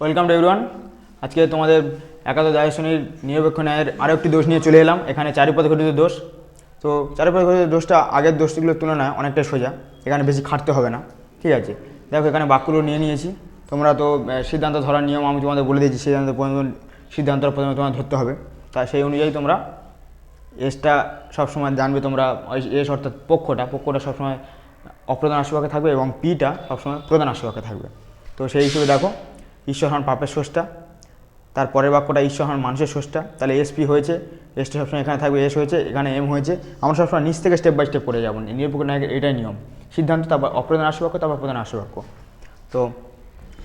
Welcome to everyone আজকে তোমাদের একাদশ দ্বাদশ শ্রেণির নিরপেক্ষ আরও একটি দোষ নিয়ে চলে এলাম। এখানে চারিপদে ঘটিত দোষ। তো চারিপদে ঘটিত দোষটা আগের দোষগুলোর তুলনায় অনেকটা সোজা। এখানে বেশি খাটতে হবে না। ঠিক আছে? দেখো, এখানে বাক্যগুলো নিয়ে নিয়েছি। তোমরা তো সিদ্ধান্ত ধরার নিয়ম আমি তোমাদের বলে দিয়েছি। সিদ্ধান্ত প্রথমে সিদ্ধান্ত প্রথমে তোমার ধরতে হবে। তা সেই অনুযায়ী তোমরা এসটা সবসময় জানবে তোমরা, এস অর্থাৎ পক্ষটা। পক্ষটা সবসময় অপ্রধান আশীর্বাকে থাকবে এবং পিটা সবসময় প্রধান আশীর্বাকে থাকবে। তো সেই হিসেবে দেখো ঈশ্বর হন পাপের স্রষ্টা, তার পরের বাক্যটা ঈশ্বর হন মানুষের স্রষ্টা, তাহলে এসপি হয়েছে এসটা সবসময় এখানে থাকবে এস হয়েছে, এখানে এম হয়েছে, আমরা সবসময় নিচ থেকে স্টেপ বাই স্টেপ করে যাব নিরপেক্ষ নায়কের এটাই নিয়ম। সিদ্ধান্ত তারপর অপ্রধান আশীর্বাক্য তারপর প্রধান আশীর্বাক্য তো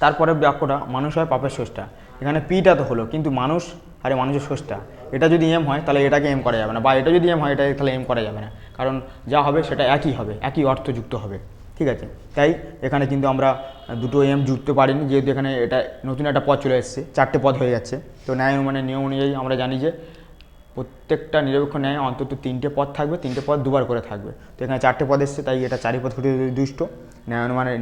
তারপরের বাক্যটা, মানুষ হয় পাপের স্রষ্টা। এখানে পিটা তো হলো, কিন্তু মানুষ, আরে মানুষের স্রষ্টা। এটা যদি এম হয়, তাহলে এটাকে এম করা যাবে না, বা এটা যদি এম হয়, এটা তাহলে এম করা যাবে না। কারণ যা হবে, সেটা একই হবে, একই অর্থযুক্ত হবে। ঠিক আছে? তাই এখানে কিন্তু আমরা দুটো এম জুড়তে পারিনি, যেহেতু এখানে এটা নতুন একটা পদ চলে এসেছে, চারটে পদ হয়ে যাচ্ছে। তো ন্যায় অনুমানের নিয়ম অনুযায়ী আমরা জানি যে প্রত্যেকটা নিরপেক্ষ ন্যায় অন্তত তিনটে পদ থাকবে, তিনটে পদ দুবার করে থাকবে। তো এখানে চারটে পদ এসছে, তাই এটা চারি পদ ঘটিত দুষ্ট। ন্যায় অনুমানের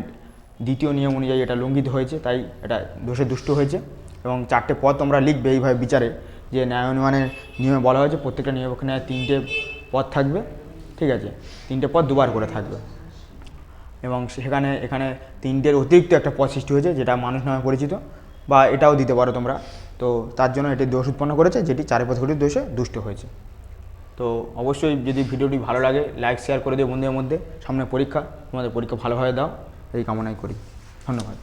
দ্বিতীয় নিয়ম অনুযায়ী এটা লঙ্ঘিত হয়েছে, তাই এটা দোষে দুষ্ট হয়েছে। এবং চারটে পদ তোমরা লিখবে এইভাবে বিচারে যে ন্যায় অনুমানের নিয়মে বলা হয়েছে, প্রত্যেকটা নিরপেক্ষ ন্যায় তিনটে পদ থাকবে, ঠিক আছে? তিনটে পদ দুবার করে থাকবে। এবং সেখানে, এখানে তিনটের অতিরিক্ত একটা পদ সৃষ্টি হয়েছে, যেটা মানুষ নামে পরিচিত, বা এটাও দিতে পারো তোমরা। তো তার জন্য এটি দোষ উৎপন্ন করেছে, যেটি চারি পথ ঘটিত দোষে দুষ্ট হয়েছে। তো অবশ্যই যদি ভিডিওটি ভালো লাগে, লাইক, শেয়ার করে দিও বন্ধুদের মধ্যে। সামনে পরীক্ষা, তোমাদের পরীক্ষা ভালোভাবে দাও, এই কামনাই করি। ধন্যবাদ।